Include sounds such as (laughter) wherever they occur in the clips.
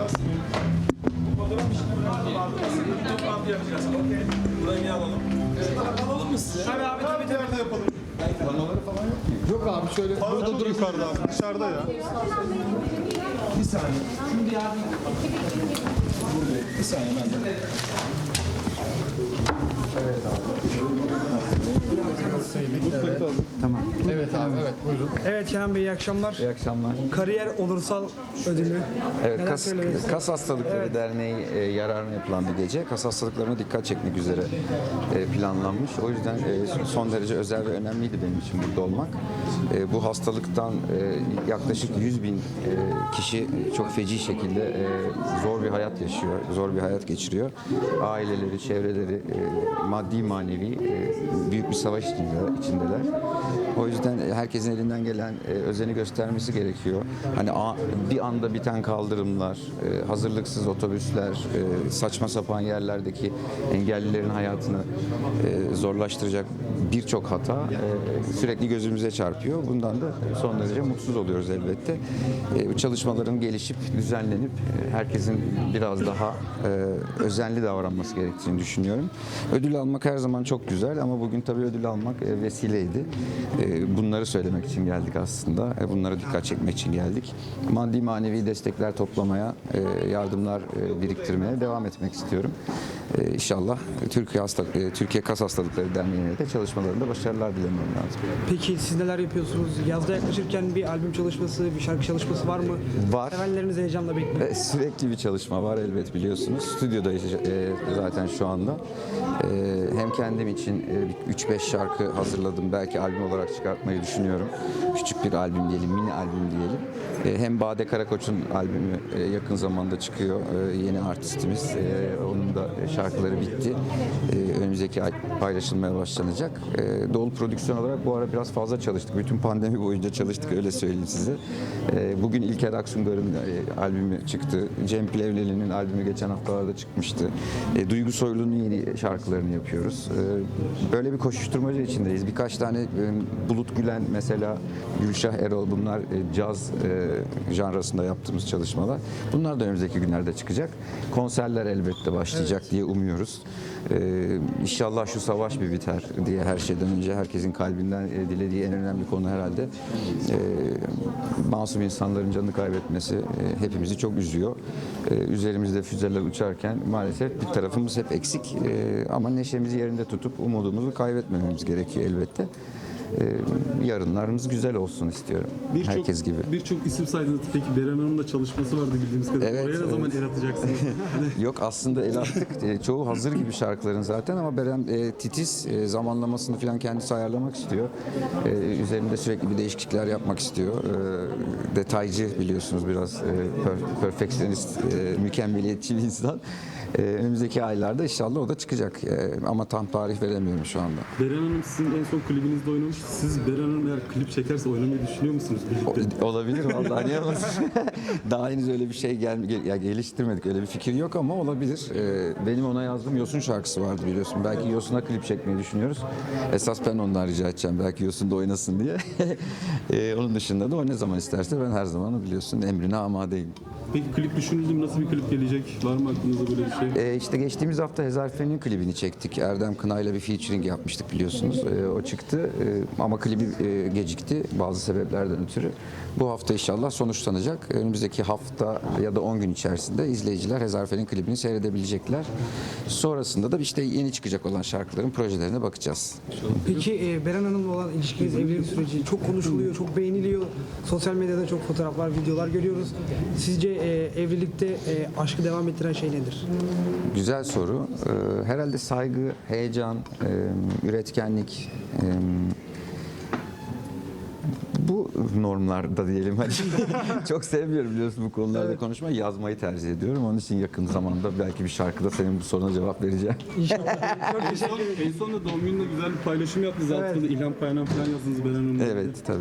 Bu fotoğraf işini biraz da vardı. Bir toplantı yapacağız. Okey. Burayı bir alalım. Alalım mı size? Tabii abi tabii tabii. yapalım. Yok abi şöyle burada durun. Yukarıda abi, dışarıda ya. Bir saniye. Şimdi yardım. Bir saniye ben de. Evet abi evet buyurun. Evet Kenan Bey iyi akşamlar. İyi akşamlar. Kariyer onursal ödülü. Evet, Neler Kas? Kas Hastalıkları Derneği e, yararına yapılan bir gece. Kas hastalıklarına dikkat çekmek üzere e, planlanmış. O yüzden e, son derece özel ve önemliydi benim için burada olmak. E, bu hastalıktan e, yaklaşık 100 bin e, kişi çok feci şekilde e, zor bir hayat yaşıyor, zor bir hayat geçiriyor. Aileleri, çevreleri e, maddi manevi e, büyük bir savaş içinde- içindeler. O yüzden herkesin elinden gelen e, özeni göstermesi gerekiyor. Hani a- bir anda biten kaldırımlar, e, hazırlıksız otobüsler, e, saçma sapan yerlerdeki engellilerin hayatını e, zorlaştıracak birçok hata e, sürekli gözümüze çarpıyor. Bundan da son derece mutsuz oluyoruz elbette. E, çalışmaların gelişip düzenlenip e, herkesin biraz daha e, özenli davranması gerektiğini düşünüyorum. Ödül almak her zaman çok güzel ama bugün tabii ödül almak e, vesileydi. E, Bunları söylemek için geldik aslında. E, Bunlara dikkat çekmek için geldik. Maddi manevi destekler toplamaya, e, yardımlar e, biriktirmeye devam etmek istiyorum. E, İnşallah Türkiye Hasta e, Türkiye Kas Hastalıkları Derneği'ne de çalışmalarında başarılar dilemem lazım. Peki siz neler yapıyorsunuz? Yazda yaklaşırken bir albüm çalışması, bir şarkı çalışması var mı? Var. Sevenleriniz heyecanla bekliyor. E, Sürekli bir çalışma var elbet biliyorsunuz. Stüdyodayız e, zaten şu anda. E, hem kendim için e, 3-5 şarkı hazırladım. Belki albüm olarak çıkartmayı düşünüyorum. Küçük bir albüm diyelim, mini albüm diyelim. E, hem Bade Karakoç'un albümü e, yakın zamanda çıkıyor. E, yeni artistimiz. E, onun da şarkıları bitti. E, önümüzdeki ay paylaşılmaya başlanacak. E, Dolu prodüksiyon olarak bu ara biraz fazla çalıştık. Bütün pandemi boyunca çalıştık öyle söyleyeyim size. E, bugün İlker Aksungar'ın e, albümü çıktı. Cem Plevneli'nin albümü geçen haftalarda çıkmıştı. E, Duygu Soylu'nun yeni şarkılarını yapıyoruz. E, böyle bir koşuşturmaca içindeyiz. Birkaç tane e, Bulut Gülen mesela Gülşah Erol bunlar e, caz e, janrasında yaptığımız çalışmalar. Bunlar da önümüzdeki günlerde çıkacak. Konserler elbette başlayacak diye umuyoruz. E, inşallah şu savaş bir biter diye her şeyden önce herkesin kalbinden e, dilediği en önemli konu herhalde. E, masum insanların canını kaybetmesi e, hepimizi çok üzüyor. E, üzerimizde füzeler uçarken maalesef bir tarafımız hep eksik ama neşemizi yerinde tutup umudumuzu kaybetmememiz gerekiyor elbette. E, yarınlarımız güzel olsun istiyorum. Birçok- Herkes gibi. Birçok isim saydınız. Peki Beren Hanım'ın da çalışması vardı bildiğimiz kadarıyla. Evet, Oraya ne evet. zaman el atacaksınız? (laughs) Yok aslında el attık. E, Çoğu hazır gibi şarkıların zaten ama Berem e, titiz e, zamanlamasını falan kendisi ayarlamak istiyor. E, üzerinde sürekli bir değişiklikler yapmak istiyor. E, detaycı biliyorsunuz biraz e, per- perfectionist, e, mükemmeliyetçi bir insan. E, önümüzdeki aylarda inşallah o da çıkacak. E, ama tam tarih veremiyorum şu anda. Beren Hanım sizin en son klibinizde oynamış. Siz Beren Hanım eğer klip çekerse oynamayı düşünüyor musunuz birlikte? O- olabilir vallahi niye olmasın? (laughs) Daha henüz öyle bir şey gel, gel- ya geliştirmedik. Öyle bir fikir yok ama olabilir. Ee, benim ona yazdığım Yosun şarkısı vardı biliyorsun. Belki Yosun'a klip çekmeyi düşünüyoruz. Esas ben ondan rica edeceğim. Belki Yosun da oynasın diye. (laughs) Ee, onun dışında da o ne zaman isterse ben her zaman biliyorsun emrine amadeyim. Peki klip düşünüldü mü? Nasıl bir klip gelecek? Var mı aklınızda böyle bir şey? Ee, işte geçtiğimiz hafta Hezarfen'in klibini çektik. Erdem Kınay'la bir featuring yapmıştık biliyorsunuz. Ee, o çıktı Ee, ama klibi e, gecikti bazı sebeplerden ötürü. Bu hafta inşallah sonuçlanacak. Önümüzdeki hafta ya da 10 gün içerisinde izleyiciler Hezarfen'in klibini seyredebilecekler. Sonrasında da işte yeni çıkacak olan şarkıların projelerine bakacağız. Peki e, Beren Hanım'la olan ilişkiniz, evlilik süreci çok konuşuluyor, çok beğeniliyor. Sosyal medyada çok fotoğraflar, videolar görüyoruz. Sizce e, evlilikte e, aşkı devam ettiren şey nedir? Güzel soru. Ee, herhalde saygı, heyecan, e, üretkenlik, e, bu normlarda diyelim hadi. (laughs) Çok sevmiyorum biliyorsun bu konularda konuşmayı. Yazmayı tercih ediyorum. Onun için yakın zamanda belki bir şarkıda senin bu soruna cevap vereceğim. İnşallah. (laughs) çok En teşekkür son, ederim. en son da doğum gününde güzel bir paylaşım yaptınız. Evet. Altında ilham kaynağı falan yazdınız Beren Hanım'la. Evet tabii.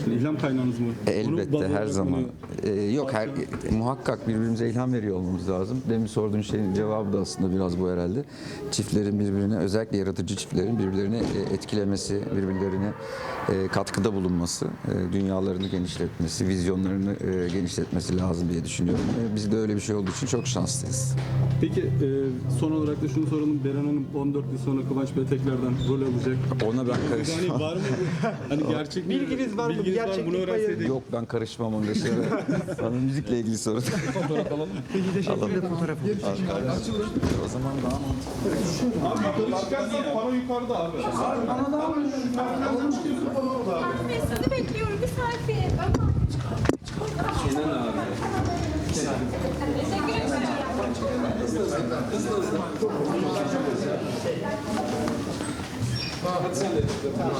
ilgili. İlham kaynağınız mı? E, elbette her zaman. onu- E, yok her muhakkak birbirimize ilham veriyor olmamız lazım. Demin sorduğun şeyin cevabı da aslında biraz bu herhalde. Çiftlerin birbirine özellikle yaratıcı çiftlerin birbirlerini e, etkilemesi, birbirlerine e, katkıda bulunması. E, dünyalarını genişletmesi, vizyonlarını e, genişletmesi lazım diye düşünüyorum. E, Biz de öyle bir şey olduğu için çok şanslıyız. Peki son olarak da şunu soralım. Beren Hanım 14 yıl sonra Kıvanç Bey tekrardan rol alacak. Ona ben karışmam. Yani var mı? Hani gerçek mi? Bilginiz var mı? Bilginiz var mı? Gerçeklik Bunu payı- öğrenseydik. Yok ben karışmam onun şeylere. Bana müzikle ilgili soru. Peki teşekkür ederim fotoğrafı. o zaman daha Pano yukarıda abi. Bey sizi bekliyorum bir selfie. Kenan abi. Teşekkür ederim.